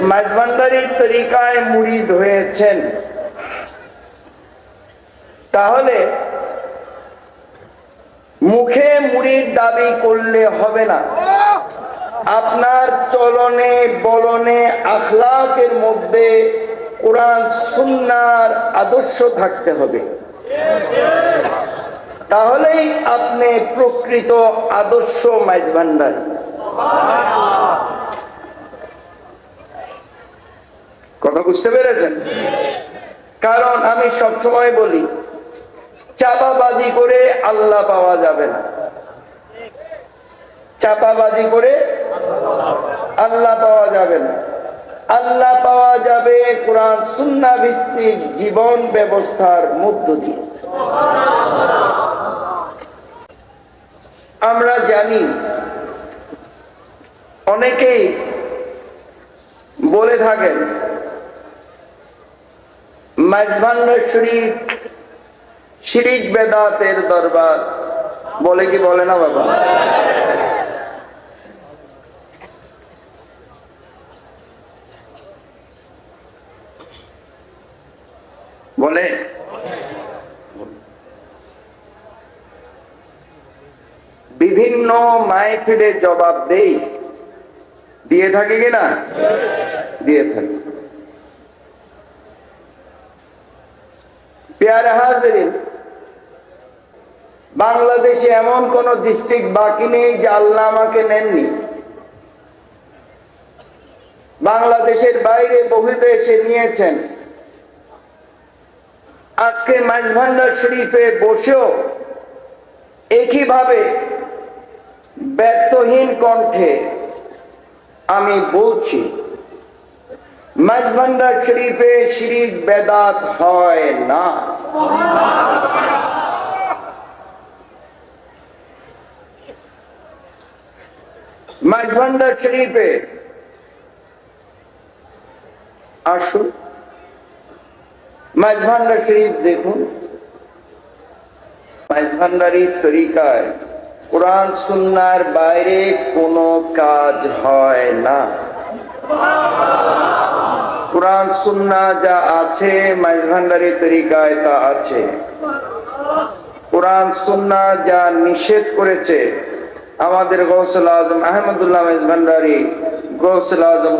মাঝভান্ডারি তরিকায় মুরিদ হয়েছেন। তাহলে মুখে মুরিদ দাবি করলে হবে না। আপনার চলনে, বলনে, আখলাকের মধ্যে কোরআন, সুন্নার আদর্শ থাকতে হবে। তাহলেই আপনি প্রকৃত আদর্শ মাইজ কথা বুঝতে পেরেছেন? কারণ আমি সবসময় বলি, চাপাবাজি করে আল্লাহ পাওয়া যাবে না। চাপাবাজি করে আল্লাহ পাওয়া যাবে না। আল্লাহ পাওয়া যাবে কোরআন সুন্না ভিত্তিক জীবন ব্যবস্থার মধ্য দিয়ে। আমরা জানি, অনেকেই বলে থাকেন মাইজভান্ডার শরীফ শিরিক বেদাতের দরবার। বলে কি বলে না বাবা? বলে? বিভিন্ন মাইফিলে জবাব দেই। দিয়ে থাকে কিনা দিয়ে থাকে। পেয়ারে হাজরিন। বাংলাদেশে এমন কোন ডিস্ট্রিক্ট বাকি নেই যে আল্লাহ আমাকে নেননি। বাংলাদেশের বাইরে বহু দেশে নিয়েছেন। আজকে মাঝভান্ডার শরীফে বসেও একইভাবে ব্যর্থহীন কণ্ঠে আমি বলছি মাঝভান্ডার শরীফে শিরিক বেদাত হয় না। মাঝভান্ডার শরীফে আসুন। মাঝভান্ডার শরীফ দেখুন। মাঝভান্ডারি তরিকায় কোরআন সুন্নার বাইরে কোনো কাজ হয় না। কোরআন, সুন্না যা আছে মাঝভান্ডারি তরিকায় তা আছে। কোরআন, সুন্না যা নিষেধ করেছে, আমাদের গৌসল আজম আহমদুল্লাহ মেজভান্ডারি গৌসল আজম